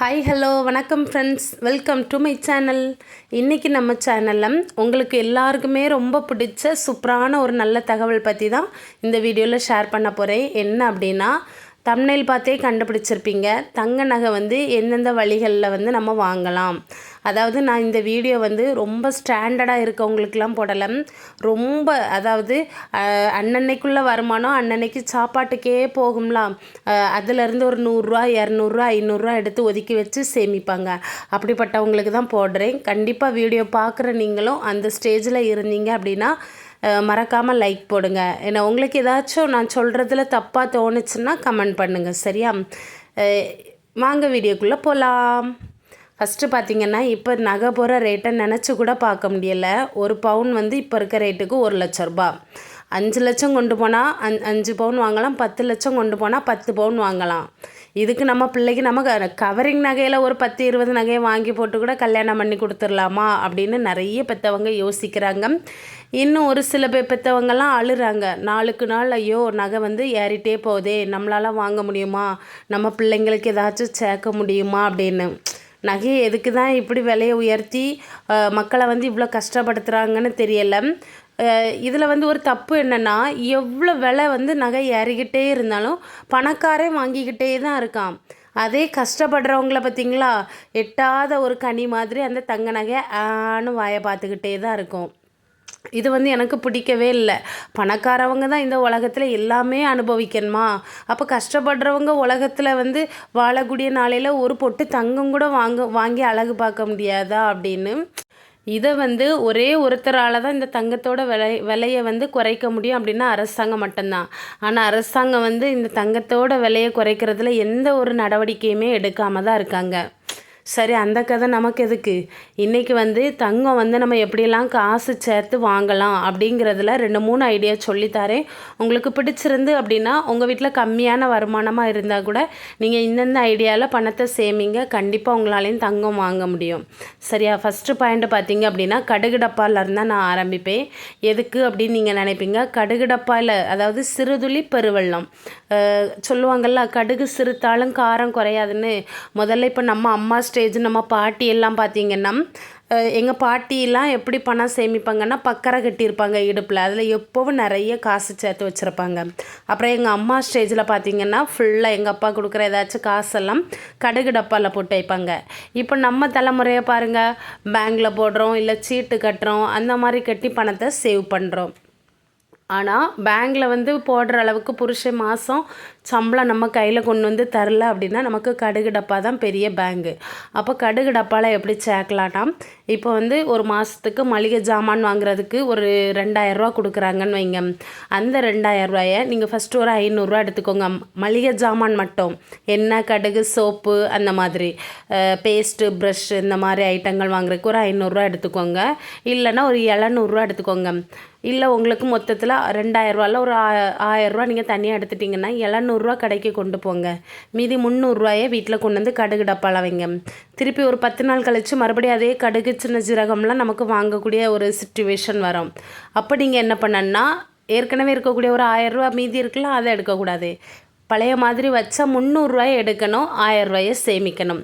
Hi hello வணக்கம் friends welcome to my channel இன்றைக்கி நம்ம சேனலில் உங்களுக்கு எல்லாருக்குமே ரொம்ப பிடிச்ச சூப்பரான ஒரு நல்ல தகவல் பற்றி தான் இந்த வீடியோவில் ஷேர் பண்ண போகிறேன் என்ன அப்படின்னா தம்னைல் பார்த்தே கண்டுபிடிச்சிருப்பீங்க. தங்க நகை வந்து எந்தெந்த வழிகளில் வந்து நம்ம வாங்கலாம். அதாவது நான் இந்த வீடியோ வந்து ரொம்ப ஸ்டாண்டர்டாக இருக்கவங்களுக்கெல்லாம் போடலை. ரொம்ப அதாவது அன்னன்னைக்குள்ளே வருமானம் அன்னன்னைக்கு சாப்பாட்டுக்கே போகும்லாம் அதுலேருந்து ஒரு நூறுரூவா இரநூறுவா ஐநூறுரூவா எடுத்து ஒதுக்கி வச்சு சேமிப்பாங்க. அப்படிப்பட்டவங்களுக்கு தான் போடுறேன். கண்டிப்பாக வீடியோ பார்க்குற நீங்களும் அந்த ஸ்டேஜில் இருந்தீங்க அப்படின்னா மறக்காமல் லைக் போடுங்க. ஏன்னா உங்களுக்கு ஏதாச்சும் நான் சொல்கிறதுல தப்பாக தோணுச்சுன்னா கமெண்ட் பண்ணுங்கள் சரியா? வாங்க வீடியோக்குள்ளே போகலாம் ஃபஸ்ட்டு பார்த்தீங்கன்னா இப்போ நகை போகிற ரேட்டை நினச்சி கூட பார்க்க முடியலை. ஒரு பவுன் வந்து இப்போ இருக்க ரேட்டுக்கு ஒரு லட்ச ரூபா அஞ்சு லட்சம் கொண்டு போனால் அஞ் அஞ்சு பவுன் வாங்கலாம் பத்து லட்சம் கொண்டு போனால் பத்து பவுன் வாங்கலாம். இதுக்கு நம்ம பிள்ளைக்கு நம்ம கவரிங் நகையில் ஒரு பத்து இருபது நகையை வாங்கி போட்டு கூட கல்யாணம் பண்ணி கொடுத்துடலாமா அப்படின்னு நிறைய பெற்றவங்க யோசிக்கிறாங்க. இன்னும் ஒரு சில பேர் பெற்றவங்கெல்லாம் அழுறாங்க. நாளுக்கு நாள் ஐயோ நகை வந்து ஏறிட்டே போகுதே. நம்மளால் வாங்க முடியுமா? நம்ம பிள்ளைங்களுக்கு ஏதாச்சும் சேர்க்க முடியுமா அப்படின்னு. நகையை எதுக்கு தான் இப்படி விலையை உயர்த்தி மக்களை வந்து இவ்வளோ கஷ்டப்படுத்துகிறாங்கன்னு தெரியலை. இதில் வந்து ஒரு தப்பு என்னென்னா எவ்வளோ விலை வந்து நகை ஏறிக்கிட்டே இருந்தாலும் பணக்காரே வாங்கிக்கிட்டே தான் இருக்கான். அதே கஷ்டப்படுறவங்கள பார்த்தீங்களா எட்டாத ஒரு கனி மாதிரி அந்த தங்க நகை ஆன்னு வாயை பார்த்துக்கிட்டே தான் இருக்கும். இது வந்து எனக்கு பிடிக்கவே இல்லை. பணக்காரவங்க தான் இந்த உலகத்தில் எல்லாமே அனுபவிக்கணுமா? அப்போ கஷ்டப்படுறவங்க உலகத்தில் வந்து வாழக்கூடிய நாளையில் ஒரு பொட்டு தங்கம் கூட வாங்க வாங்கி அழகு பார்க்க முடியாதா அப்படின்னு இதை வந்து ஒரே ஒருத்தரால் தான் இந்த தங்கத்தோட விலை விலையை வந்து குறைக்க முடியும் அப்படின்னா அரசாங்கம் மட்டும்தான். ஆனால் அரசாங்கம் வந்து இந்த தங்கத்தோட விலையை குறைக்கிறதுல எந்த ஒரு நடவடிக்கையுமே எடுக்காம தான் இருக்காங்க. சரி அந்த கதை நமக்கு எதுக்கு? இன்றைக்கி வந்து தங்கம் வந்து நம்ம எப்படியெல்லாம் காசு சேர்த்து வாங்கலாம் அப்படிங்கிறதுல ரெண்டு மூணு ஐடியா சொல்லித்தரேன் உங்களுக்கு பிடிச்சிருந்து அப்படின்னா உங்கள் வீட்டில் கம்மியான வருமானமாக இருந்தால் கூட நீங்கள் இந்தந்த ஐடியாவில் பணத்தை சேமிங்க. கண்டிப்பாக உங்களாலையும் தங்கம் வாங்க முடியும். சரியா? ஃபஸ்ட்டு பாயிண்ட் பார்த்தீங்க அப்படின்னா கடுகு டப்பால இருந்தால் நான் ஆரம்பிப்பேன். எதுக்கு அப்படின்னு நீங்கள் நினைப்பீங்க? கடுகடப்பாயில் அதாவது சிறுதுளி பெருவெள்ளம். சொல்லுவாங்கள்ல சொல்லுவாங்கல்ல கடுகு சிறுத்தாலும் காரம் குறையாதுன்னு. முதல்ல இப்போ நம்ம அம்மா ஸ்டேஜ் நம்ம பாட்டி எல்லாம் பார்த்தீங்கன்னா எங்கள் பாட்டியெல்லாம் எப்படி பணம் சேமிப்பாங்கன்னா பக்கரை கட்டியிருப்பாங்க இடுப்பில். அதில் எப்போவும் நிறைய காசு சேர்த்து வச்சுருப்பாங்க. அப்புறம் எங்கள் அம்மா ஸ்டேஜில் பார்த்தீங்கன்னா ஃபுல்லாக எங்கள் அப்பா கொடுக்குற ஏதாச்சும் காசெல்லாம் கடுகு டப்பாவில் போட்டு வைப்பாங்க. இப்போ நம்ம தலைமுறையை பாருங்கள் பேங்கில் போடுறோம் இல்லை சீட்டு கட்டுறோம் அந்த மாதிரி கட்டி பணத்தை சேவ் பண்ணுறோம் ஆனால் பேங்கில் வந்து போடுற அளவுக்கு புருஷன் மாதம் சம்பளம் நம்ம கையில் கொண்டு வந்து தரல அப்படின்னா நமக்கு கடுகு டப்பா தான் பெரிய பேங்கு அப்போ கடுகு டப்பாவில் எப்படி சேர்க்கலான்னா இப்போ வந்து ஒரு மாதத்துக்கு மளிகை ஜாமான் வாங்குறதுக்கு ஒரு ரெண்டாயிரரூவா கொடுக்குறாங்கன்னு வைங்க. அந்த ரெண்டாயிரரூவாயை நீங்கள் ஃபஸ்ட்டு ஒரு ஐநூறுரூவா எடுத்துக்கோங்க. மளிகை ஜாமான் மட்டும். எண்ணெய் கடுகு சோப்பு அந்த மாதிரி. பேஸ்ட்டு ப்ரஷ் இந்த மாதிரி ஐட்டங்கள் வாங்குறதுக்கு ஒரு ஐநூறுரூவா எடுத்துக்கோங்க. இல்லைன்னா ஒரு எழுநூறுரூவா எடுத்துக்கோங்க. இல்லை உங்களுக்கு மொத்தத்தில் ரெண்டாயிரரூவால ஒரு ஆ- ஆயிரரூவா நீங்கள் தனியாக எடுத்துட்டிங்கன்னா இரநூறுவா கடைக்கு கொண்டு போங்க. மீதி முந்நூறுரூவாயை வீட்டில் கொண்டு வந்து கடுகு டப்பால வைங்க. திருப்பி ஒரு பத்து நாள் கழித்து மறுபடியும் அதே கடுகு சின்ன ஜீரகம்லாம் நமக்கு வாங்கக்கூடிய ஒரு சுச்சுவேஷன் வரும். அப்போ நீங்கள் என்ன பண்ணணுன்னா ஏற்கனவே இருக்கக்கூடிய ஒரு ஆயரூவா மீதி இருக்குல்ல அதை எடுக்கக்கூடாது. பழைய மாதிரி வச்சா முந்நூறுரூவாயை எடுக்கணும் ஆயரூவாயை சேமிக்கணும்.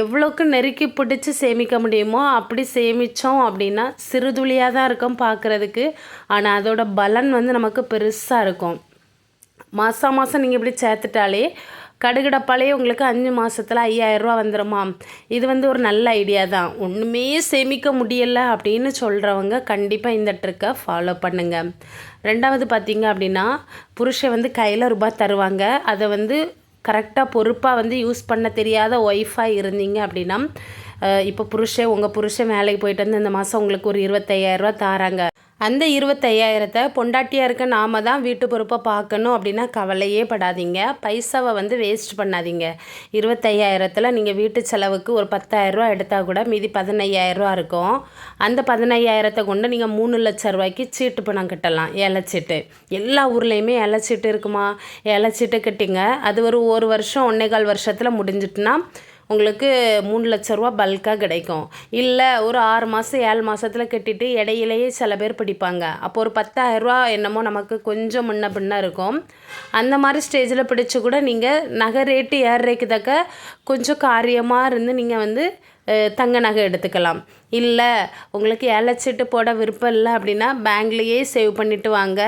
எவ்வளோக்கு நெருக்கி பிடிச்சி சேமிக்க முடியுமோ அப்படி சேமித்தோம் அப்படின்னா சிறுதுளியாக தான் இருக்கும் பார்க்குறதுக்கு ஆனால் அதோட பலன் வந்து நமக்கு பெருசாக இருக்கும். மாதம் மாதம் நீங்கள் இப்படி சேர்த்துட்டாலே கடுகு டப்பாலே உங்களுக்கு அஞ்சு மாதத்தில் ஐயாயிரரூவா வந்துடுமா இது வந்து ஒரு நல்ல ஐடியா தான். ஒன்றுமே சேமிக்க முடியலை அப்படின்னு சொல்கிறவங்க கண்டிப்பாக இந்த ட்ரிக்கை ஃபாலோ பண்ணுங்கள் ரெண்டாவது பார்த்தீங்க அப்படின்னா புருஷன் வந்து கையில் ரூபாய் தருவாங்க. அதை வந்து கரெக்டாக பொறுப்பாக வந்து யூஸ் பண்ண தெரியாத ஒய்ஃபாக இருந்தீங்க அப்படின்னா இப்போ புருஷன் உங்கள் புருஷன் வேலைக்கு போயிட்டு வந்து இந்த மாதம் உங்களுக்கு ஒரு இருபத்தையாயிரரூவா தாராங்க. அந்த இருபத்தையாயிரத்தை பொண்டாட்டியாக இருக்க நாம தான் வீட்டு பொறுப்பை பார்க்கணும் அப்படின்னா கவலையே படாதீங்க. பைசாவை வந்து வேஸ்ட் பண்ணாதீங்க. இருபத்தையாயிரத்தில் நீங்கள் வீட்டு செலவுக்கு ஒரு பத்தாயிரரூவா எடுத்தால் கூட மீதி பதினையாயிரரூவா இருக்கும். அந்த பதினையாயிரத்தை கொண்டு நீங்கள் மூணு லட்ச ரூபாய்க்கு சீட்டு பணம் கட்டலாம். ஏலச்சீட்டு எல்லா ஊர்லேயுமே ஏலச்சீட்டு இருக்குமா? ஏலச்சீட்டு கட்டிங்க. அது ஒரு ஒரு வருஷம் ஒன்னே கால் வருஷத்தில் முடிஞ்சிட்டுனா உங்களுக்கு மூணு லட்ச ரூபா பல்காக கிடைக்கும். இல்லை ஒரு ஆறு மாதம் ஏழு மாதத்தில் கட்டிட்டு இடையிலேயே சில பேர் பிடிப்பாங்க. அப்போ ஒரு பத்தாயிரரூபா என்னமோ நமக்கு கொஞ்சம் முன்ன பின்ன இருக்கும். அந்த மாதிரி ஸ்டேஜில் பிடிச்சி கூட நீங்கள் நகை ரேட்டு ஏறுறதுக்கு தக்க கொஞ்சம் காரியமாக இருந்து நீங்கள் வந்து தங்க நகை எடுத்துக்கலாம். இல்லை உங்களுக்கு ஏலச்சீட்டு போட விருப்பம் இல்லை அப்படின்னா பேங்க்லேயே சேவ் பண்ணிவிட்டு வாங்க.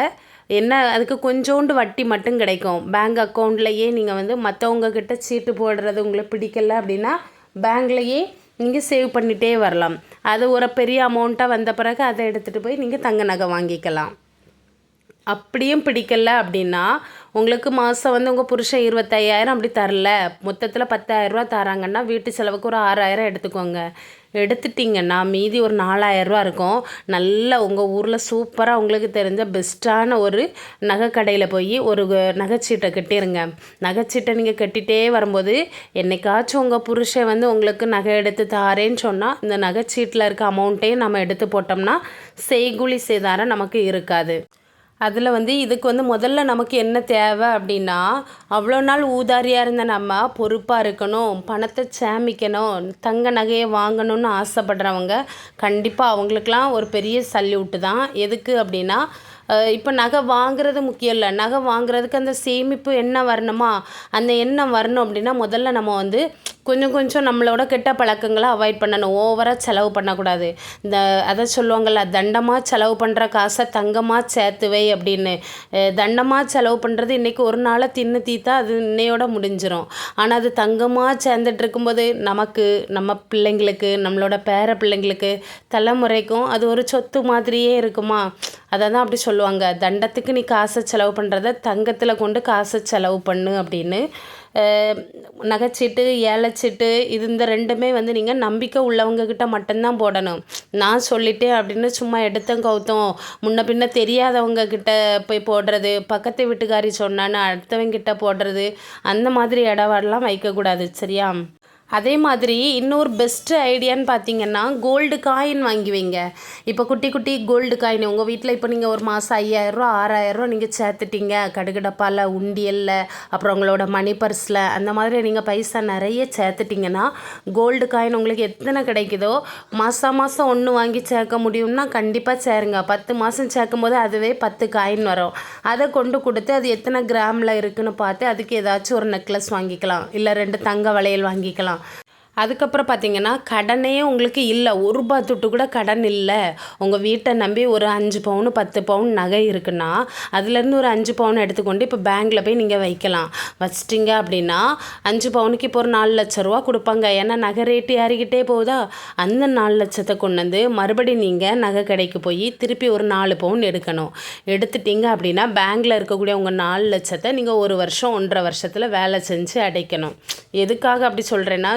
என்ன அதுக்கு கொஞ்சோண்டு வட்டி மட்டும் கிடைக்கும். பேங்க் அக்கௌண்ட்லேயே நீங்கள் வந்து மற்றவங்க கிட்ட சீட்டு போடுறது உங்களுக்கு பிடிக்கல அப்படின்னா பேங்க்லேயே நீங்கள் சேவ் பண்ணிகிட்டே வரலாம். அது ஒரு பெரிய அமௌண்ட்டாக வந்த பிறகு அதை எடுத்துகிட்டு போய் நீங்கள் தங்க நகை வாங்கிக்கலாம். அப்படியும் பிடிக்கல அப்படின்னா உங்களுக்கு மாதம் வந்து உங்கள் புருஷன் இருபத்தையாயிரம் அப்படி தரல. மொத்தத்தில் பத்தாயிரரூவா தராங்கன்னா வீட்டு செலவுக்கு ஒரு ஆறாயிரம் எடுத்துக்கோங்க. எடுத்துட்டிங்கன்னா மீதி ஒரு நாலாயிரரூவா இருக்கும். நல்ல உங்கள் ஊரில் சூப்பராக உங்களுக்கு தெரிஞ்ச பெஸ்ட்டான ஒரு நகை கடையில் போய் ஒரு நகைச்சீட்டை கட்டிடுங்க நகைச்சீட்டை நீங்கள் கட்டிகிட்டே வரும்போது என்னைக்காச்சும் உங்கள் புருஷன் வந்து உங்களுக்கு நகை எடுத்து தாரேன்னு சொன்னால் இந்த நகைச்சீட்டில் இருக்க அமௌண்ட்டையும் நம்ம எடுத்து போட்டோம்னா செய்குழி சேதாரம் நமக்கு இருக்காது. அதில் வந்து இதுக்கு வந்து முதல்ல நமக்கு என்ன தேவை அப்படின்னா அவ்வளோ நாள் ஊதாரியாக இருந்த நம்ம பொறுப்பாக இருக்கணும் பணத்தை சேமிக்கணும் தங்க நகையை வாங்கணும்னு ஆசைப்படுறவங்க கண்டிப்பாக அவங்களுக்கெலாம் ஒரு பெரிய சல்யூட்டு தான். எதுக்கு அப்படின்னா இப்போ நகை வாங்குறது முக்கியம் இல்லை. நகை வாங்குறதுக்கு அந்த சேமிப்பு என்ன வரணுமா? அந்த எண்ணம் வரணும் அப்படின்னா முதல்ல நம்ம வந்து கொஞ்சம் கொஞ்சம் நம்மளோட கெட்ட பழக்கங்களை அவாய்ட் பண்ணணும். ஓவராக செலவு பண்ணக்கூடாது. இந்த அதை சொல்லுவாங்கள்ல தண்டமாக செலவு பண்ணுற காசை தங்கமாக சேர்த்துவை அப்படின்னு. தண்டமாக செலவு பண்ணுறது இன்றைக்கி ஒரு நாளை தின்னு தீத்தா அது இன்னையோட முடிஞ்சிடும் ஆனால் அது தங்கமாக சேர்ந்துட்டு இருக்கும்போது நமக்கு நம்ம பிள்ளைங்களுக்கு நம்மளோட பேர பிள்ளைங்களுக்கு தலைமுறைக்கும் அது ஒரு சொத்து மாதிரியே இருக்குமா? அதை தான் அப்படி சொல்லுவாங்க. தண்டத்துக்கு நீ காசை செலவு பண்ணுறத தங்கத்தில் கொண்டு காசை செலவு பண்ணு அப்படின்னு நகைச்சீட்டு ஏலச்சீட்டு இது இந்த ரெண்டுமே வந்து நீங்கள் நம்பிக்கை உள்ளவங்கக்கிட்ட மட்டும்தான் போடணும். நான் சொல்லிட்டேன் அப்படின்னு சும்மா எடுத்தோம் கவுத்தோம் முன்ன பின்ன தெரியாதவங்க கிட்ட போய் போடுறது பக்கத்து வீட்டுக்காரி சொன்னான்னு அடுத்தவங்க கிட்ட போடுறது அந்த மாதிரி இடவாடெல்லாம் வைக்கக்கூடாது சரியா? அதே மாதிரி இன்னொரு பெஸ்ட்டு ஐடியான்னு பார்த்தீங்கன்னா கோல்டு காயின் வாங்கி வைங்க. இப்போ குட்டி குட்டி கோல்டு காயின் உங்கள் வீட்டில் இப்போ நீங்கள் ஒரு மாதம் ஐயாயிரரூவா ஆறாயிரரூவா நீங்கள் சேர்த்துட்டீங்க. கடுகடப்பால் உண்டியலில் அப்புறம் உங்களோட மணி பர்ஸில் அந்த மாதிரி நீங்கள் பைசா நிறைய சேர்த்துட்டிங்கன்னா கோல்டு காயின் உங்களுக்கு எத்தனை கிடைக்குதோ மாதம் மாதம் ஒன்று வாங்கி சேர்க்க முடியும்னா கண்டிப்பாக சேருங்க. பத்து மாதம் சேர்க்கும் போது அதுவே பத்து காயின் வரும். அதை கொண்டு கொடுத்து அது எத்தனை கிராமில் இருக்குன்னு பார்த்து அதுக்கு ஏதாச்சும் ஒரு நெக்லஸ் வாங்கிக்கலாம். இல்லை ரெண்டு தங்க வளையல் வாங்கிக்கலாம். அதுக்கப்புறம் பார்த்தீங்கன்னா கடனே உங்களுக்கு இல்லை. ஒரு ரூபா துட்டு கூட கடன் இல்லை. உங்கள் வீட்டை நம்பி ஒரு அஞ்சு பவுன் பத்து பவுன் நகை இருக்குன்னா அதுலேருந்து ஒரு அஞ்சு பவுன் எடுத்துக்கொண்டு இப்போ பேங்க்கில் போய் நீங்கள் வைக்கலாம். வச்சிட்டிங்க அப்படின்னா அஞ்சு பவுனுக்கு இப்போ ஒரு நாலு லட்ச ரூபா கொடுப்பாங்க. ஏன்னா நகை ரேட்டு ஏறிக்கிட்டே போகுதா? அந்த நாலு லட்சத்தை கொண்டு வந்து மறுபடி நீங்கள் நகை கடைக்கு போய் திருப்பி ஒரு நாலு பவுன் எடுக்கணும். எடுத்துட்டீங்க அப்படின்னா பேங்க்கில் இருக்கக்கூடிய உங்கள் நாலு லட்சத்தை நீங்கள் ஒரு வருஷம் ஒன்றரை வருஷத்தில் வேலை செஞ்சு அடைக்கணும். எதுக்காக அப்படி சொல்கிறேன்னா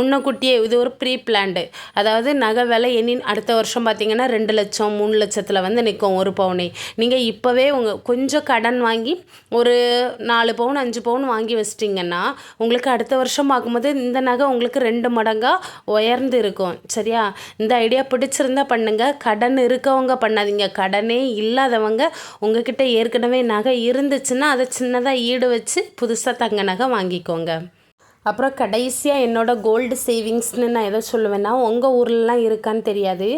முன்னக்கூட்டியே இது ஒரு ப்ரீ பிளான்டு அதாவது நகை விலை எண்ணின் அடுத்த வருஷம் பார்த்தீங்கன்னா ரெண்டு லட்சம் மூணு லட்சத்தில் வந்து நிற்கும் ஒரு பவுனே. நீங்கள் இப்போவே உங்கள் கொஞ்சம் கடன் வாங்கி ஒரு நாலு பவுன் அஞ்சு பவுன் வாங்கி வச்சிட்டிங்கன்னா உங்களுக்கு அடுத்த வருஷம் பார்க்கும்போது இந்த நகை உங்களுக்கு ரெண்டு மடங்காக உயர்ந்து இருக்கும். சரியா? இந்த ஐடியா பிடிச்சிருந்தா பண்ணுங்கள் கடன் இருக்கவங்க பண்ணாதீங்க. கடனே இல்லாதவங்க உங்ககிட்ட ஏற்கனவே நகை இருந்துச்சுன்னா அதை சின்னதாக ஈடு வச்சு புதுசாக தங்க நகை வாங்கிக்கோங்க. அப்புறம் கடைசியாக என்னோட கோல்டு சேவிங்ஸ்னு நான் எதை சொல்லுவேன்னா உங்கள் ஊர்லலாம் இருக்கான்னு தெரியாது.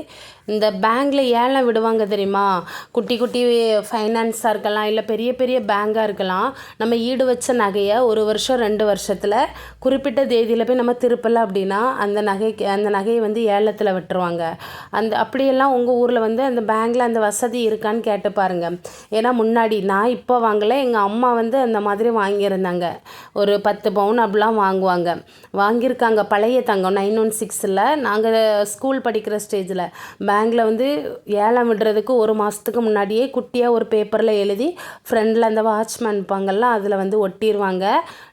இந்த பேங்க்கில் ஏலம் விடுவாங்க தெரியுமா? குட்டி குட்டி ஃபைனான்ஸாக இருக்கலாம் இல்லை பெரிய பெரிய பேங்காக இருக்கலாம். நம்ம ஈடு வச்ச நகையை ஒரு வருஷம் ரெண்டு வருஷத்தில் குறிப்பிட்ட தேதியில் போய் நம்ம திருப்பலை அப்படின்னா அந்த நகைக்கு அந்த நகையை வந்து ஏலத்தில் விட்டுருவாங்க. அந்த அப்படியெல்லாம் உங்கள் ஊரில் வந்து அந்த பேங்க்கில் அந்த வசதி இருக்கான்னு கேட்டு பாருங்க. ஏன்னா முன்னாடி நான் இப்போ வாங்கலை எங்கள் அம்மா வந்து அந்த மாதிரி வாங்கியிருந்தாங்க. ஒரு பத்து பவுன் அப்படிலாம் வாங்குவாங்க. வாங்கியிருக்காங்க பழைய தங்கம் நைன் ஒன் சிக்ஸில் நாங்கள் ஸ்கூல் படிக்கிற ஸ்டேஜில் பேங்கில் வந்து ஏலம் விடுறதுக்கு ஒரு மாதத்துக்கு முன்னாடியே குட்டியாக ஒரு பேப்பரில் எழுதி ஃப்ரெண்டில் அந்த வாட்ச்மேன் இருப்பாங்கள்ல அதில் வந்து ஒட்டிடுவாங்க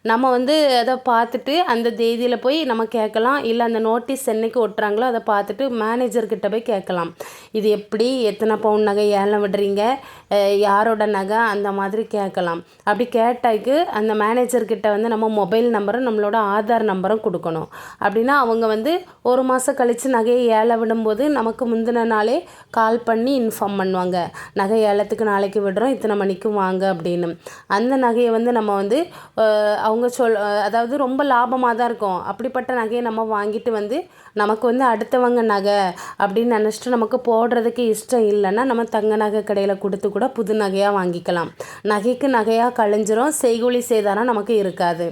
நம்ம வந்து அதை பார்த்துட்டு அந்த தேதியில் போய் நம்ம கேட்கலாம். இல்லை அந்த நோட்டீஸ் என்னைக்கு ஒட்டுறாங்களோ அதை பார்த்துட்டு மேனேஜர்கிட்ட போய் கேட்கலாம். இது எப்படி எத்தனை பவுன் நகை ஏலம் விடுறீங்க? யாரோட நகை? அந்த மாதிரி கேட்கலாம். அப்படி கேட்டாக்கு அந்த மேனேஜர்கிட்ட வந்து நம்ம மொபைல் நம்பரும் நம்மளோட ஆதார் நம்பரும் கொடுக்கணும். அப்படின்னா அவங்க வந்து ஒரு மாதம் கழித்து நகையை ஏலம் விடும்போது நமக்கு முந்தின முந்தின நாளே கால் பண்ணி இன்ஃபார்ம் பண்ணுவாங்க. நகை ஏலத்துக்கு நாளைக்கு விடுறோம் இத்தனை மணிக்கு வாங்க அப்படின்னு. அந்த நகையை வந்து நம்ம வந்து அவங்க சொல் அதாவது ரொம்ப லாபமாக தான் இருக்கும். அப்படிப்பட்ட நகையை நம்ம வாங்கிட்டு வந்து நமக்கு வந்து அடுத்தவங்க நகை அப்படின்னு நினச்சிட்டு நமக்கு போடுறதுக்கு இஷ்டம் இல்லைன்னா நம்ம தங்க நகை கடையில் கொடுத்து கூட புது நகையாக வாங்கிக்கலாம். நகைக்கு நகையாக கழிஞ்சிரும் செய்கூலி செய்தானா நமக்கு இருக்காது.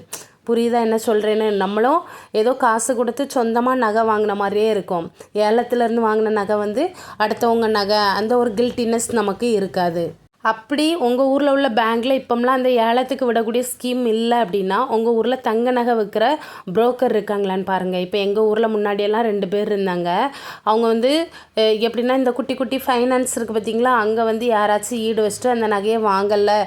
புரியுதா என்ன சொல்கிறேன்னு நம்மளும் ஏதோ காசு கொடுத்து சொந்தமாக நகை வாங்கின மாதிரியே இருக்கும். ஏலத்துலேருந்து வாங்கின நகை வந்து அடுத்தவங்க நகை அந்த ஒரு கில்ட்டினஸ் நமக்கு இருக்காது. அப்படி உங்கள் ஊரில் உள்ள பேங்க்கில் இப்போம்லாம் அந்த ஏலத்துக்கு விடக்கூடிய ஸ்கீம் இல்லை அப்படின்னா உங்கள் ஊரில் தங்க நகை விற்கிற புரோக்கர் இருக்காங்களான்னு பாருங்கள் இப்போ எங்கள் ஊரில் முன்னாடியெல்லாம் ரெண்டு பேர் இருந்தாங்க. அவங்க வந்து எப்படின்னா இந்த குட்டி குட்டி ஃபைனான்ஸ் இருக்குது பார்த்தீங்களா அங்கே வந்து யாராச்சும் ஈடு வச்சுட்டு அந்த நகையை வாங்கலை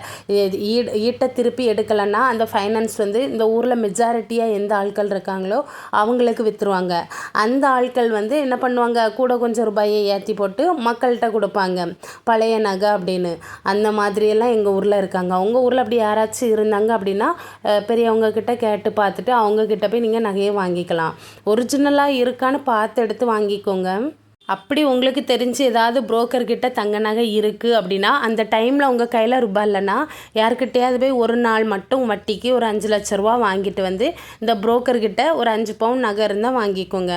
ஈடு ஈட்டை திருப்பி எடுக்கலைன்னா அந்த ஃபைனான்ஸ் வந்து இந்த ஊரில் மெஜாரிட்டியாக எந்த ஆட்கள் இருக்காங்களோ அவங்களுக்கு விற்றுருவாங்க அந்த ஆட்கள் வந்து என்ன பண்ணுவாங்க? கூட கொஞ்சம் ரூபாயை ஏற்றி போட்டு மக்கள்கிட்ட கொடுப்பாங்க. பழைய நகை அப்படின்னு. அந்த மாதிரியெல்லாம் எங்கள் ஊரில் இருக்காங்க. உங்கள் ஊரில் அப்படி யாராச்சும் இருந்தாங்க அப்படின்னா பெரியவங்க கிட்ட கேட்டு பார்த்துட்டு அவங்க கிட்ட போய் நீங்கள் நகையை வாங்கிக்கலாம். ஒரிஜினலாக இருக்கான்னு பார்த்து எடுத்து வாங்கிக்கோங்க. அப்படி உங்களுக்கு தெரிஞ்சு ஏதாவது புரோக்கர்கிட்ட தங்க நகை இருக்குது அப்படின்னா அந்த டைமில் உங்கள் கையில் ரூபாய் இல்லைன்னா யாருக்கிட்டையாவது போய் ஒரு நாள் மட்டும் வட்டிக்கு ஒரு அஞ்சு லட்ச ரூபா வாங்கிட்டு வந்து இந்த புரோக்கர்கிட்ட ஒரு அஞ்சு பவுன் நகை இருந்தால் வாங்கிக்கோங்க.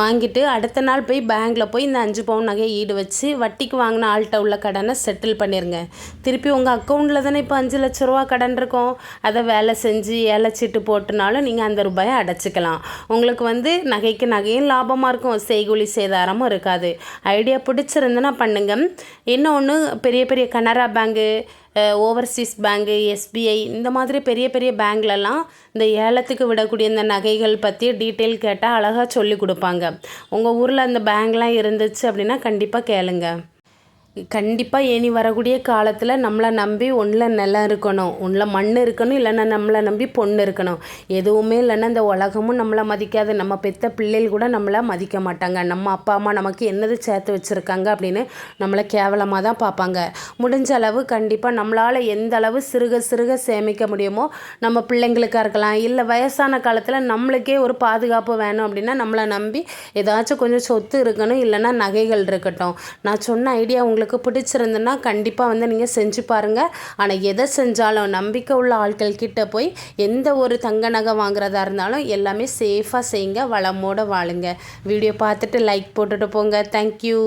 வாங்கிட்டு அடுத்த நாள் போய் பேங்க்கில் போய் இந்த அஞ்சு பவுன் நகையை ஈடு வச்சு வட்டிக்கு வாங்கின ஆள்கிட்ட உள்ள கடனை செட்டில் பண்ணிடுங்க திருப்பி உங்கள் அக்கௌண்ட்டில் தானே இப்போ அஞ்சு லட்ச ரூபா கடன் இருக்கும். அதை வேலை செஞ்சு ஏலச்சீட்டு போட்டுனாலும் நீங்கள் அந்த ரூபாயை அடைச்சிக்கலாம். உங்களுக்கு வந்து நகைக்கு நகையும் லாபமாக இருக்கும் செய்கூலி சேதாரமும் இருக்காது. ஐடியா பிடிச்சிருந்துன்னா பண்ணுங்க. இன்னொன்று பெரிய பெரிய Canara bank overseas bank SBI இந்த மாதிரி பெரிய பெரிய பேங்க்லலாம் இந்த ஏலத்துக்கு விடக்கூடிய இந்த நகைகள் பற்றி டீட்டெயில் கேட்டால் அழகாக சொல்லி கொடுப்பாங்க. உங்கள் ஊரில் அந்த பேங்க்லாம் இருந்துச்சு அப்படின்னா கண்டிப்பாக கேளுங்கள் கண்டிப்பாக இனி வரக்கூடிய காலத்தில் நம்மளை நம்பி ஒன்றில் நிலம் இருக்கணும் ஒன்றில் மண் இருக்கணும் இல்லைன்னா நம்மளை நம்பி பொண்ணு இருக்கணும். எதுவுமே இல்லைன்னா இந்த உலகமும் நம்மளை மதிக்காது. நம்ம பெத்த பிள்ளைகள் கூட நம்மளை மதிக்க மாட்டாங்க. நம்ம அப்பா அம்மா நமக்கு என்னது சேர்த்து வச்சுருக்காங்க அப்படின்னு நம்மளை கேவலமாக தான் பார்ப்பாங்க. முடிஞ்ச அளவு கண்டிப்பாக நம்மளால் எந்த அளவு சிறுக சிறுக சேமிக்க முடியுமோ நம்ம பிள்ளைங்களுக்காக இருக்கலாம். இல்லை வயசான காலத்தில் நம்மளுக்கே ஒரு பாதுகாப்பு வேணும் அப்படின்னா நம்மளை நம்பி ஏதாச்சும் கொஞ்சம் சொத்து இருக்கணும் இல்லைன்னா நகைகள் இருக்கட்டும். நான் சொன்ன ஐடியா உங்களுக்கு உங்களுக்கு பிடிச்சிருந்துன்னா கண்டிப்பாக வந்து நீங்கள் செஞ்சு பாருங்கள் ஆனால் எதை செஞ்சாலும் நம்பிக்கை உள்ள ஆட்கள் கிட்ட போய் எந்த ஒரு தங்க நகை வாங்குறதா இருந்தாலும் எல்லாமே சேஃபாக செய்யுங்க வளமோட வாழுங்க. வீடியோ பார்த்துட்டு லைக் போட்டுட்டு போங்க. தேங்க்யூ